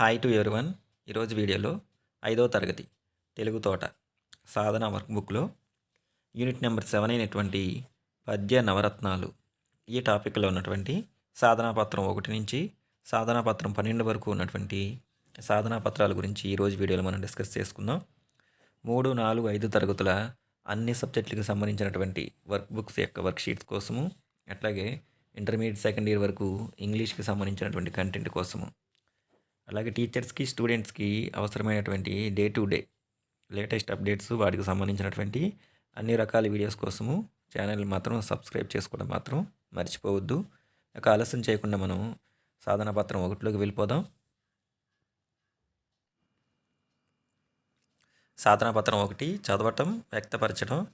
Hi to everyone ఈరోజు వీడియోలో ఐదో తరగతి తెలుగు తోట సాధన వర్క్ బుక్లో యూనిట్ నెంబర్ సెవెన్ అయినటువంటి పద్య నవరత్నాలు. ఈ టాపిక్లో ఉన్నటువంటి సాధనా పత్రం ఒకటి నుంచి సాధనా పత్రం పన్నెండు వరకు ఉన్నటువంటి సాధనాపత్రాల గురించి ఈరోజు వీడియోలో మనం డిస్కస్ చేసుకుందాం. మూడు నాలుగు ఐదు తరగతుల అన్ని సబ్జెక్టులకు సంబంధించినటువంటి వర్క్ బుక్స్ యొక్క వర్క్ షీట్స్ కోసము అట్లాగే ఇంటర్మీడియట్ సెకండ్ ఇయర్ వరకు ఇంగ్లీష్కి సంబంధించినటువంటి కంటెంట్ కోసము అలాగే టీచర్స్కి స్టూడెంట్స్కి అవసరమైనటువంటి day to day latest updates వాటికి సంబంధించినటువంటి అన్ని రకాల వీడియోస్ కోసము ఛానల్ మాత్రం సబ్స్క్రైబ్ చేసుకోవడం మాత్రం మర్చిపోవద్దు. ఇక ఆలస్యం చేయకుండా మనం సాధన పత్రం ఒకటిలోకి వెళ్ళిపోదాం. సాధన పత్రం ఒకటి చదవటం వ్యక్తపరచడం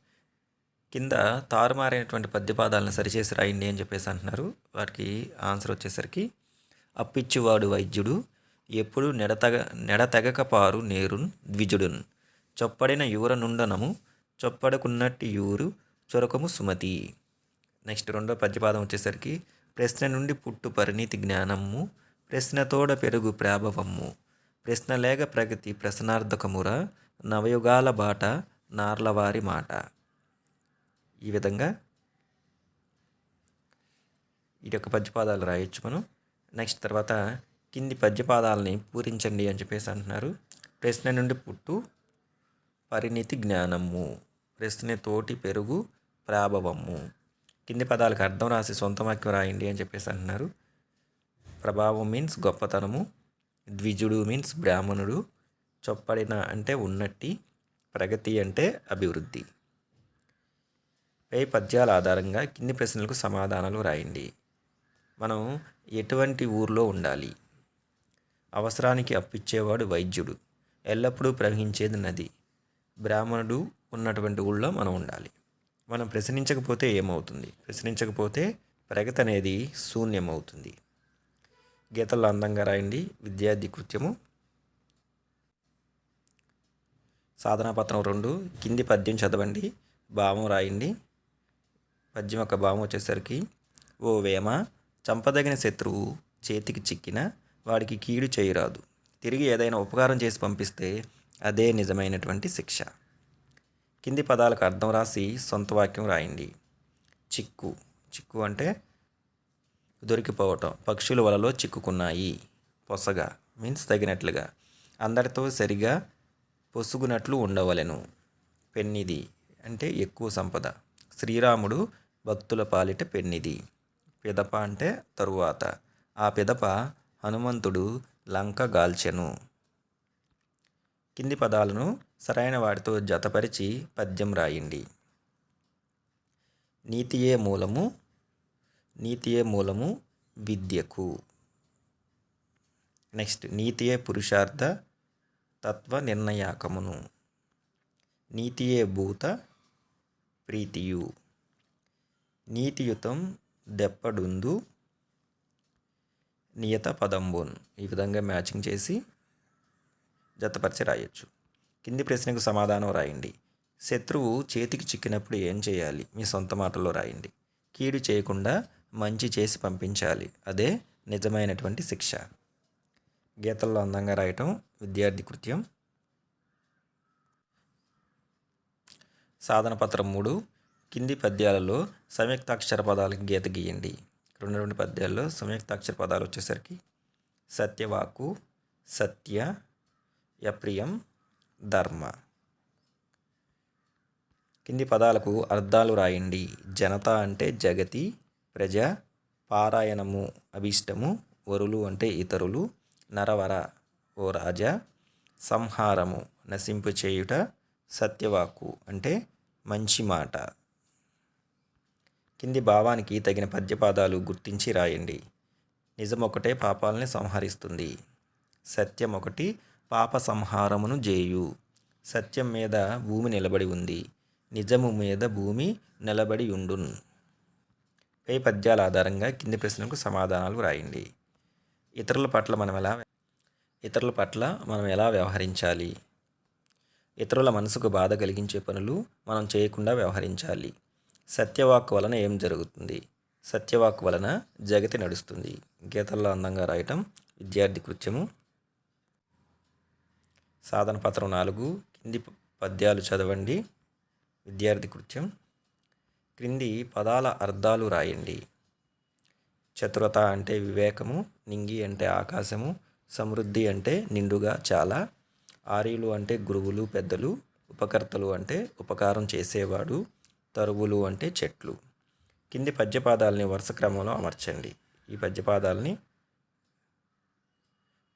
కింద తారుమారైనటువంటి పద్యపాదాలను సరిచేసి రాయండి అని చెప్పేసి అంటున్నారు. వాటికి ఆన్సర్ వచ్చేసరికి అప్పిచ్చువాడు వైద్యుడు. ఎప్పుడు నెడతగ నెడతెగకపారు నేరున్ ద్విజుడున్. చొప్పడిన యువర నుండనము చొప్పడకున్నట్టి యూరు చొరకము సుమతి. నెక్స్ట్ రెండో పద్యపాదం వచ్చేసరికి ప్రశ్న నుండి పుట్టు పరిణితి జ్ఞానము ప్రశ్నతోడ పెరుగు ప్రాభవము. ప్రశ్న లేక ప్రగతి ప్రశ్నార్థకముర నవయుగాల బాట నార్లవారి మాట. ఈ విధంగా ఈ యొక్క పద్యపాదాలు రాయొచ్చు మనం. నెక్స్ట్ తర్వాత కింది పద్యపాదాలని పూరించండి అని చెప్పేసి అంటున్నారు. ప్రశ్న నుండి పుట్టు. పరిణితి జ్ఞానము. ప్రశ్న తోటి పెరుగు ప్రాభవము. కింది పదాలకు అర్థం రాసి సొంత వాక్యం రాయండి అని చెప్పేసి అంటున్నారు. ప్రభావం మీన్స్ గొప్పతనము. ద్విజుడు మీన్స్ బ్రాహ్మణుడు. చొప్పడిన అంటే ఉన్నట్టి. ప్రగతి అంటే అభివృద్ధి. పై పద్యాల ఆధారంగా కింది ప్రశ్నలకు సమాధానాలు రాయండి. మనం ఎటువంటి ఊర్లో ఉండాలి? అవసరానికి అప్పిచ్చేవాడు వైద్యుడు. ఎల్లప్పుడూ ప్రవహించేది నది. బ్రాహ్మణుడు ఉన్నటువంటి ఊళ్ళో మనం ఉండాలి. మనం ప్రశ్నించకపోతే ఏమవుతుంది? ప్రశ్నించకపోతే ప్రగతి అనేది శూన్యమవుతుంది. గీతల్లో అందంగా రాయండి. విద్యార్థి కృత్యము సాధనాపత్రం రెండు. కింది పద్యం చదవండి. భావం రాయండి. పద్యం యొక్క భావం వచ్చేసరికి ఓ వేమ చంపదగిన శత్రువు చేతికి చిక్కిన వాడికి కీడు చేయరాదు. తిరిగి ఏదైనా ఉపకారం చేసి పంపిస్తే అదే నిజమైనటువంటి శిక్ష. కింది పదాలకు అర్థం రాసి సొంత వాక్యం రాయండి. చిక్కు. చిక్కు అంటే దొరికిపోవటం. పక్షుల వలలో చిక్కుకున్నాయి. పొసగా మీన్స్ తగినట్లుగా. అందరితో సరిగా పొసుగునట్లు ఉండవలెను. పెన్నిది అంటే ఎక్కువ సంపద. శ్రీరాముడు భక్తుల పాలిట పెన్నిది. పిదప అంటే తరువాత. ఆ పిదప హనుమంతుడు లంక గాల్చెను. కింది పదాలను సరైన వాటితో జతపరిచి పద్యం రాయండి నీతియే మూలము నీతియే మూలము విద్యకు. నెక్స్ట్ నీతియే పురుషార్థ తత్వ నిర్ణయాకమును. నీతియే భూత ప్రీతియు. నీతియుతం దెప్పడుందు నియత పదంబోన్. ఈ విధంగా మ్యాచింగ్ చేసి జతపరిచి రాయొచ్చు. కింది ప్రశ్నకు సమాధానం రాయండి. శత్రువు చేతికి చిక్కినప్పుడు ఏం చేయాలి? మీ సొంత మాటల్లో రాయండి. కీడు చేయకుండా మంచి చేసి పంపించాలి. అదే నిజమైనటువంటి శిక్ష. గీతల్లో అందంగా రాయటం విద్యార్థి కృత్యం. సాధన పత్రం మూడు. కింది పద్యాలలో సంయుక్తాక్షర పదాలకు గీత గీయండి. రెండు రెండు పద్యాల్లో సంయుక్తాక్షర పదాలు వచ్చేసరికి సత్యవాకు సత్య యప్రియం ధర్మ. కింది పదాలకు అర్థాలు రాయండి. జనత అంటే జగతి ప్రజ పారాయణము అభీష్టము వరులు అంటే ఇతరులు నరవర ఓ రాజా సంహారము నశింపు చేయుట సత్యవాకు అంటే మంచి మాట. కింది భావానికి తగిన పద్యపాదాలు గుర్తించి రాయండి. నిజం ఒకటే పాపాలని సంహరిస్తుంది. సత్యం ఒకటి పాప సంహారమును జేయు. సత్యం మీద భూమి నిలబడి ఉంది. నిజము మీద భూమి నిలబడి ఉండున్. పై పద్యాల ఆధారంగా కింది ప్రశ్నలకు సమాధానాలు రాయండి. ఇతరుల పట్ల మనం ఎలా ఇతరుల పట్ల మనం ఎలా వ్యవహరించాలి? ఇతరుల మనసుకు బాధ కలిగించే పనులు మనం చేయకుండా వ్యవహరించాలి. సత్యవాక్ వలన ఏం జరుగుతుంది? సత్యవాక్ వలన జగతి నడుస్తుంది. గీతల్లో అందంగా రాయటం విద్యార్థి కృత్యము. సాధన పత్రం నాలుగు కింది పద్యాలు చదవండి. విద్యార్థి కృత్యం. క్రింది పదాల అర్థాలు రాయండి. చతురత అంటే వివేకము నింగి అంటే ఆకాశము సమృద్ధి అంటే నిండుగా చాలా ఆర్యులు అంటే గురువులు పెద్దలు ఉపకర్తలు అంటే ఉపకారం చేసేవాడు తరువులు అంటే చెట్లు. కింది పద్యపాదాలని వరుస క్రమంలో అమర్చండి. ఈ పద్యపాదాలని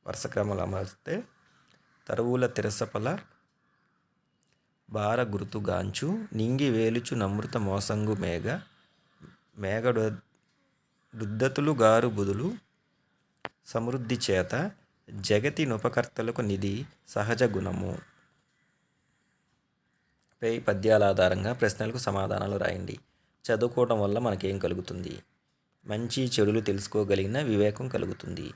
వరుస క్రమంలో అమర్చితే తరువుల తిరసపల భార గురుతుగాంచు నింగి వేలుచు నమృత మోసంగు మేఘ మేఘడు దుద్దతులు గారు బుదులు సమృద్ధి చేత జగతి నుపకర్తలకు నిధి సహజ గుణము. పై పద్యాల ఆధారంగా ప్రశ్నలకు సమాధానాలు రాయండి. చదువుకోవడం వల్ల మనకేం కలుగుతుంది? మంచి చెడులు తెలుసుకోగలిగిన వివేకం కలుగుతుంది.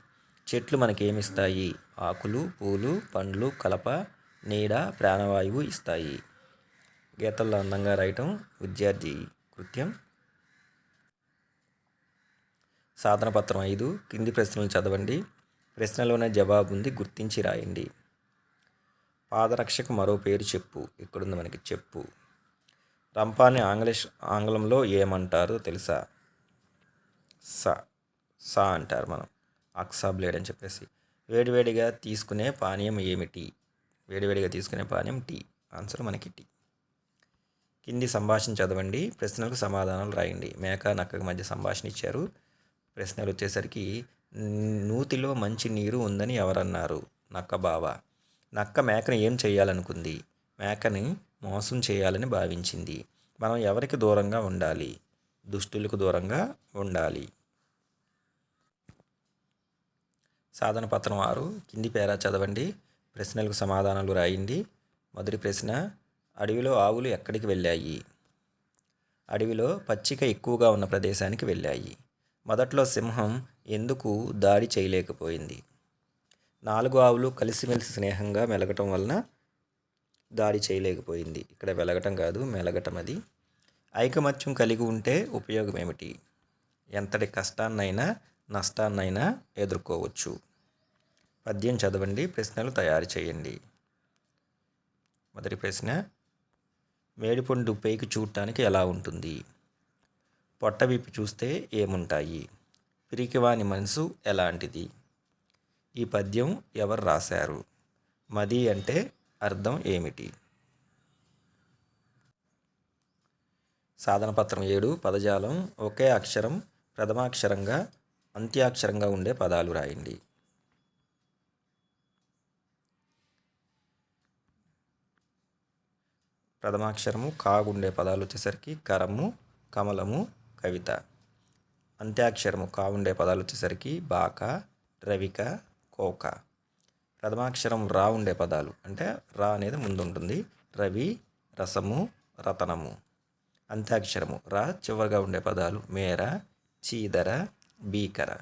చెట్లు మనకేమిస్తాయి ఆకులు పూలు పండ్లు కలప నీడ ప్రాణవాయువు ఇస్తాయి. గీతల్లో అందంగా రాయటం విద్యార్థి కృత్యం. సాధన పత్రం ఐదు. కింది ప్రశ్నలు చదవండి. ప్రశ్నలోనే జవాబు ఉంది గుర్తించి రాయండి. పాదరక్షకు మరో పేరు చెప్పు. ఇక్కడుంది మనకి చెప్పు. రంపాన్ని ఆంగ్లీష్ ఆంగ్లంలో ఏమంటారో తెలుసా? స సా అంటారు మనం. అక్సా బ్లేడ్ అని చెప్పేసి. వేడివేడిగా తీసుకునే పానీయం ఏమిటి? వేడివేడిగా తీసుకునే పానీయం టీ. ఆన్సర్ మనకి టీ. కింది సంభాషణ చదవండి. ప్రశ్నలకు సమాధానాలు రాయండి. మేక నక్కకి మధ్య సంభాషణ ఇచ్చారు. ప్రశ్నలు వచ్చేసరికి నూతిలో మంచి నీరు ఉందని ఎవరన్నారు? నక్క బావ. నక్క మేకను ఏం చేయాలనుకుంది? మేకని మోసం చేయాలని భావించింది. మనం ఎవరికి దూరంగా ఉండాలి? దుష్టులకు దూరంగా ఉండాలి. సాధన పత్రం ఆరు కింది పేరా చదవండి. ప్రశ్నలకు సమాధానాలు రాయండి. మొదటి ప్రశ్న అడవిలో ఆవులు ఎక్కడికి వెళ్ళాయి? అడవిలో పచ్చిక ఎక్కువగా ఉన్న ప్రదేశానికి వెళ్ళాయి. మొదట్లో సింహం ఎందుకు దాడి చేయలేకపోయింది? నాలుగు ఆవులు కలిసిమెలిసి స్నేహంగా మెలగటం వలన దాడి చేయలేకపోయింది. ఇక్కడ వెలగటం కాదు మెలగటం అది. ఐకమత్యం కలిగి ఉంటే ఉపయోగం ఏమిటి ఎంతటి కష్టాన్నైనా నష్టాన్నైనా ఎదుర్కోవచ్చు. పద్యం చదవండి ప్రశ్నలు తయారు చేయండి. మొదటి ప్రశ్న మేడిపండు పైకి చూడటానికి ఎలా ఉంటుంది? పొట్ట విప్పి చూస్తే ఏముంటాయి? పిరికివాని మనసు ఎలాంటిది? ఈ పద్యం ఎవరు రాశారు? మది అంటే అర్థం ఏమిటి? సాధన పత్రం ఏడు పదజాలం ఒకే అక్షరం ప్రథమాక్షరంగా అంత్యాక్షరంగా ఉండే పదాలు రాయండి. ప్రథమాక్షరము కాగుండే పదాలు వచ్చేసరికి కరము కమలము కవిత. అంత్యాక్షరము కావుండే పదాలు వచ్చేసరికి బాక రవిక కోక. ప్రథమాక్షరం రా ఉండే పదాలు. అంటే రా అనేది ముందు ఉంటుంది రవి రసము రతనము. అంత్యాక్షరము. రా చివరిగా ఉండే పదాలు. మేర చీదర భీకర.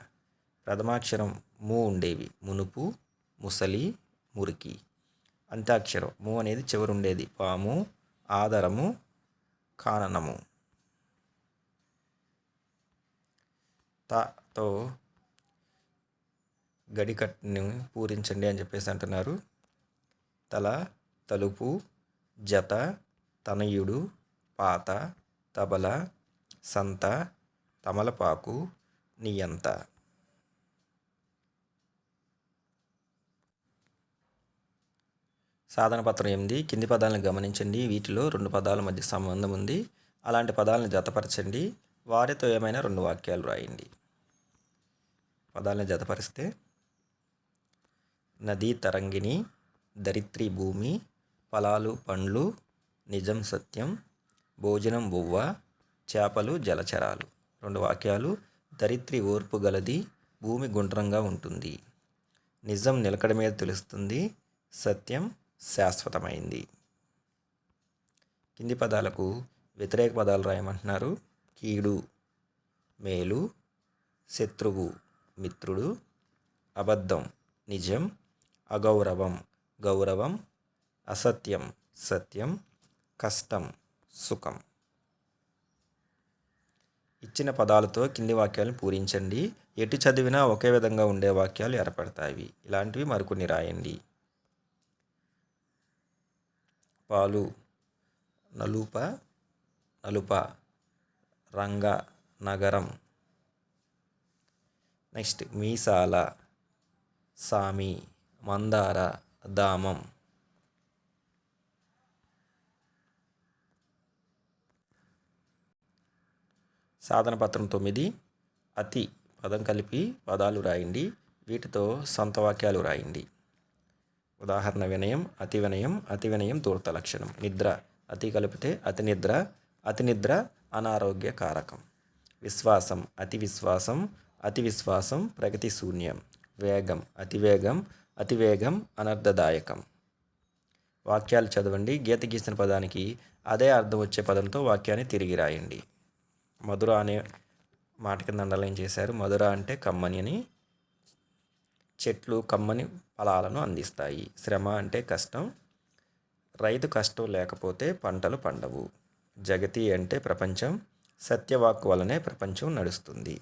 ప్రథమాక్షరం ము ఉండేవి. మునుపు ముసలి మురికి. అంత్యాక్షరం. ము అనేది చివరి ఉండేది. పాము ఆదరము కాననము. తో గడికట్టుని పూరించండి అని చెప్పేసి అంటున్నారు. తల తలుపు జత తనయుడు పాత తబల సంత తమలపాకు నియంత. సాధన పత్రం ఎనిమిది. కింది పదాలను గమనించండి. వీటిలో రెండు పదాల మధ్య సంబంధం ఉంది. అలాంటి పదాలను జతపరచండి. వారితో ఏమైనా రెండు వాక్యాలు రాయండి. పదాలను జతపరిస్తే నదీ తరంగిణి దరిత్రి భూమి ఫలాలు పండ్లు నిజం సత్యం భోజనం బువ్వ చేపలు జలచరాలు. రెండు వాక్యాలు దరిత్రి ఓర్పు గలది భూమి గుండ్రంగా ఉంటుంది. నిజం నిలకడ మీద తెలుస్తుంది సత్యం శాశ్వతమైంది. కింది పదాలకు వ్యతిరేక పదాలు రాయమంటున్నారు. కీడు మేలు శత్రువు మిత్రుడు అబద్ధం నిజం అగౌరవం గౌరవం అసత్యం సత్యం కష్టం సుఖం. ఇచ్చిన పదాలతో కింది వాక్యాలను పూరించండి. ఎటు చదివినా ఒకే విధంగా ఉండే వాక్యాలు ఏర్పడతాయి. ఇలాంటివి మరికొన్ని రాయండి. పాలు నలుప నలుప రంగ నగరం. నెక్స్ట్ మీసాల సామి. మందార దామం. సాధన పత్రం తొమ్మిది. అతి పదం కలిపి పదాలు రాయండి. వీటితో సొంత వాక్యాలు రాయండి. ఉదాహరణ వినయం అతి వినయం అతి వినయం దూరత లక్షణం. నిద్ర అతి కలిపితే అతి నిద్ర అతి నిద్ర అనారోగ్య కారకం. విశ్వాసం అతి విశ్వాసం అతి విశ్వాసం ప్రగతి శూన్యం. వేగం అతివేగం అతివేగం అనర్థదాయకం. వాక్యాలు చదవండి. గీత గీసిన పదానికి అదే అర్థం వచ్చే పదంతో వాక్యాన్ని తిరిగి రాయండి. మధుర అనే మాట కింద అండర్లైన్ చేశారు. మధుర అంటే కమ్మని అని చెట్లు కమ్మని ఫలాలను అందిస్తాయి. శ్రమ అంటే కష్టం రైతు కష్టం లేకపోతే పంటలు పండవు. జగతి అంటే ప్రపంచం సత్యవాక్ వలనే ప్రపంచం నడుస్తుంది.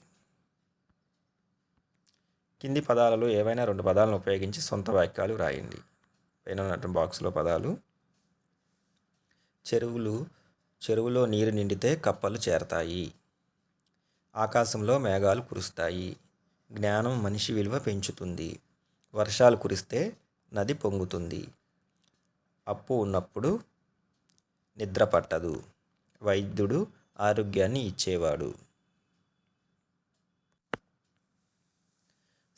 కింది పదాలలో ఏవైనా రెండు పదాలను ఉపయోగించి సొంత వాక్యాలు రాయండి. పైన ఉన్నటువంటి బాక్స్లో పదాలు. చెరువులు చెరువులో నీరు నిండితే కప్పలు చేరతాయి. ఆకాశంలో మేఘాలు కురుస్తాయి. జ్ఞానం మనిషి విలువ పెంచుతుంది. వర్షాలు కురిస్తే నది పొంగుతుంది. అప్పు ఉన్నప్పుడు నిద్ర పట్టదు. వైద్యుడు ఆరోగ్యాన్ని ఇచ్చేవాడు.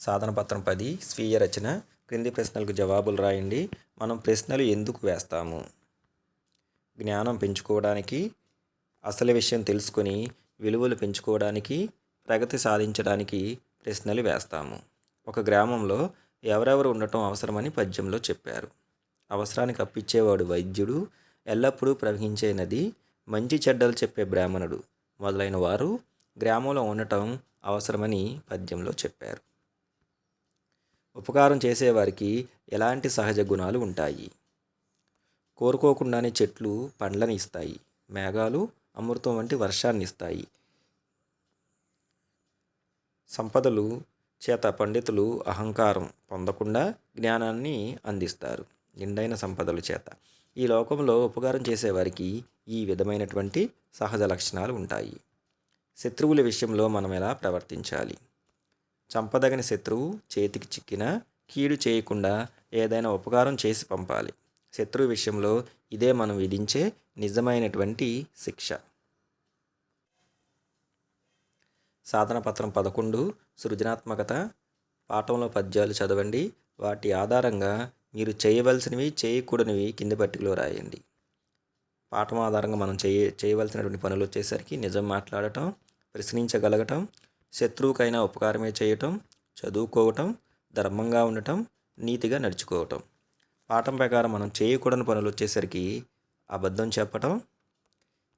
సాధన పత్రం పది స్వీయ రచన క్రింది ప్రశ్నలకు జవాబులు రాయండి. మనం ప్రశ్నలు ఎందుకు వేస్తాము? జ్ఞానం పెంచుకోవడానికి అసలు విషయం తెలుసుకొని విలువలు పెంచుకోవడానికి ప్రగతి సాధించడానికి ప్రశ్నలు వేస్తాము. ఒక గ్రామంలో ఎవరెవరు ఉండటం అవసరమని పద్యంలో చెప్పారు. అవసరానికి అప్పిచ్చేవాడు వైద్యుడు ఎల్లప్పుడూ ప్రవహించే నది మంచి చెడ్డలు చెప్పే బ్రాహ్మణుడు మొదలైన వారు గ్రామంలో ఉండటం అవసరమని పద్యంలో చెప్పారు. ఉపకారం చేసేవారికి ఎలాంటి సహజ గుణాలు ఉంటాయి? కోరుకోకుండానే చెట్లు పండ్లను ఇస్తాయి మేఘాలు అమృతం వంటి వర్షాన్ని ఇస్తాయి. సంపదలు చేత పండితులు అహంకారం పొందకుండా జ్ఞానాన్ని అందిస్తారు నిండైన సంపదల చేత. ఈ లోకంలో ఉపకారం చేసేవారికి ఈ విధమైనటువంటి సహజ లక్షణాలు ఉంటాయి. శత్రువుల విషయంలో మనం ఎలా ప్రవర్తించాలి? చంపదగిన శత్రువు చేతికి చిక్కిన కీడు చేయకుండా ఏదైనా ఉపకారం చేసి పంపాలి. శత్రువు విషయంలో ఇదే మనం విధించే నిజమైనటువంటి శిక్ష. సాధన పత్రం పదకొండు సృజనాత్మకత. పాఠంలో పద్యాలు చదవండి. వాటి ఆధారంగా మీరు చేయవలసినవి చేయకూడనివి కింది పట్టికలో రాయండి. పాఠం ఆధారంగా మనం చేయ చేయవలసినటువంటి పనులు వచ్చేసరికి నిజం మాట్లాడటం ప్రశ్నించగలగటం శత్రువుకైనా ఉపకారమే చేయటం చదువుకోవటం ధర్మంగా ఉండటం నీతిగా నడుచుకోవటం. పాఠం ప్రకారం మనం చేయకూడని పనులు వచ్చేసరికి అబద్ధం చెప్పటం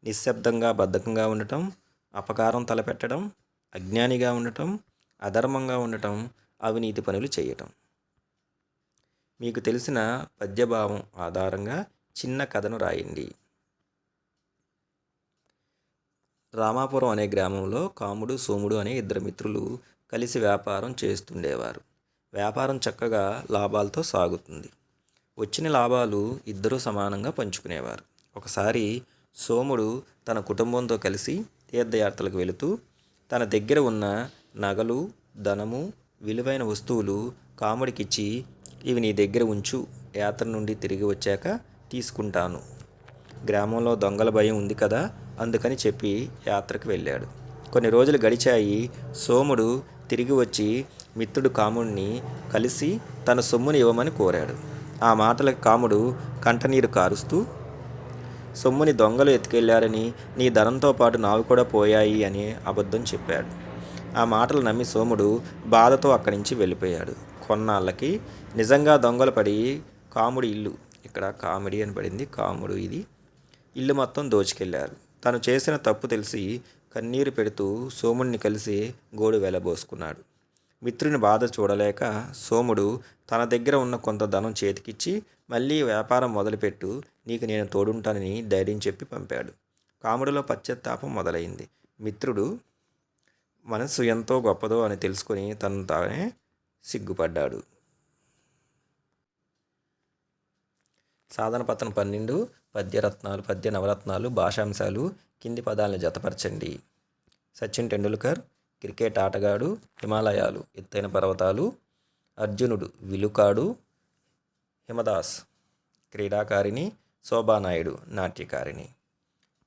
నిశ్శబ్దంగా బద్ధకంగా ఉండటం అపకారం తలపెట్టడం అజ్ఞానిగా ఉండటం అధర్మంగా ఉండటం అవినీతి పనులు చేయటం. మీకు తెలిసిన పద్యభావం ఆధారంగా చిన్న కథను రాయండి. రామాపురం అనే గ్రామంలో కాముడు సోముడు అనే ఇద్దరు మిత్రులు కలిసి వ్యాపారం చేస్తుండేవారు. వ్యాపారం చక్కగా లాభాలతో సాగుతుంది. వచ్చిన లాభాలు ఇద్దరూ సమానంగా పంచుకునేవారు. ఒకసారి సోముడు తన కుటుంబంతో కలిసి తీర్థయాత్రలకు వెళుతూ తన దగ్గర ఉన్న నగలు ధనము విలువైన వస్తువులు కాముడికిచ్చి ఇవి నీ దగ్గర ఉంచు యాత్ర నుండి తిరిగి వచ్చాక తీసుకుంటాను. గ్రామంలో దొంగల భయం ఉంది కదా అందుకని చెప్పి యాత్రకు వెళ్ళాడు. కొన్ని రోజులు గడిచాయి. సోముడు తిరిగి వచ్చి మిత్రుడు కాముడిని కలిసి తన సొమ్ముని ఇవ్వమని కోరాడు. ఆ మాటలకు కాముడు కంటనీరు కారుస్తూ సొమ్ముని దొంగలు ఎత్తుకెళ్ళారని నీ ధనంతో పాటు నావి కూడా పోయాయి అని అబద్ధం చెప్పాడు. ఆ మాటలు నమ్మి సోముడు బాధతో అక్కడి నుంచి వెళ్ళిపోయాడు. కొన్నాళ్ళకి నిజంగా దొంగలు పడి కాముడి ఇల్లు ఇక్కడ కామెడీ అని పడింది కాముడు ఇది ఇల్లు మొత్తం దోచుకెళ్ళారు. తను చేసిన తప్పు తెలిసి కన్నీరు పెడుతూ సోముడిని కలిసి గోడు వెలబోసుకున్నాడు మిత్రుని బాధ చూడలేక సోముడు తన దగ్గర ఉన్న కొంత ధనం చేతికిచ్చి మళ్ళీ వ్యాపారం మొదలుపెట్టు నీకు నేను తోడుంటానని ధైర్యం చెప్పి పంపాడు. కాముడిలో పశ్చాత్తాపం మొదలైంది. మిత్రుడు మనసు ఎంతో గొప్పదో అని తెలుసుకొని తను తానే సిగ్గుపడ్డాడు. సాధన పత్రం పన్నెండు పద్యరత్నాలు పద్య నవరత్నాలు భాషాంశాలు కింది పదాలను జతపరచండి. సచిన్ టెండూల్కర్ క్రికెట్ ఆటగాడు హిమాలయాలు ఎత్తైన పర్వతాలు అర్జునుడు విలుకాడు హిమదాస్ క్రీడాకారిణి శోభానాయుడు నాట్యకారిణి.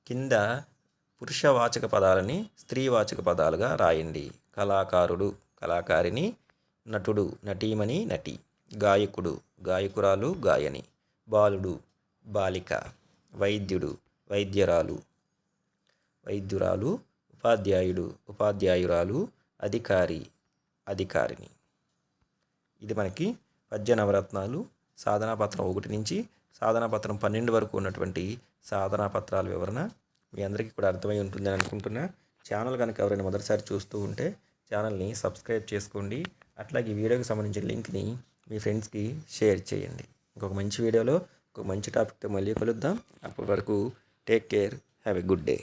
కింద పురుషవాచక పదాలని స్త్రీవాచక పదాలుగా రాయండి. కళాకారుడు కళాకారిణి నటుడు నటీమణి నటి గాయకుడు గాయకురాలు గాయని బాలుడు బాలిక. వైద్యుడు వైద్యరాలు వైద్యురాలు ఉపాధ్యాయుడు ఉపాధ్యాయురాలు అధికారి అధికారిని ఇది మనకి పద్య నవరత్నాలు సాధనా పత్రం ఒకటి నుంచి సాధనా పత్రం పన్నెండు వరకు ఉన్నటువంటి సాధనా పత్రాల వివరణ మీ అందరికీ కూడా అర్థమై ఉంటుందని అనుకుంటున్నా. ఛానల్ కనుక ఎవరైనా మొదటిసారి చూస్తూ ఉంటే ఛానల్ని సబ్స్క్రైబ్ చేసుకోండి. అట్లాగే ఈ వీడియోకి సంబంధించిన లింక్ని మీ ఫ్రెండ్స్కి షేర్ చేయండి. ఇంకొక మంచి వీడియోలో ఒక మంచి టాపిక్తో మళ్ళీ కలుద్దాం. అప్పటి వరకు take care have a good day.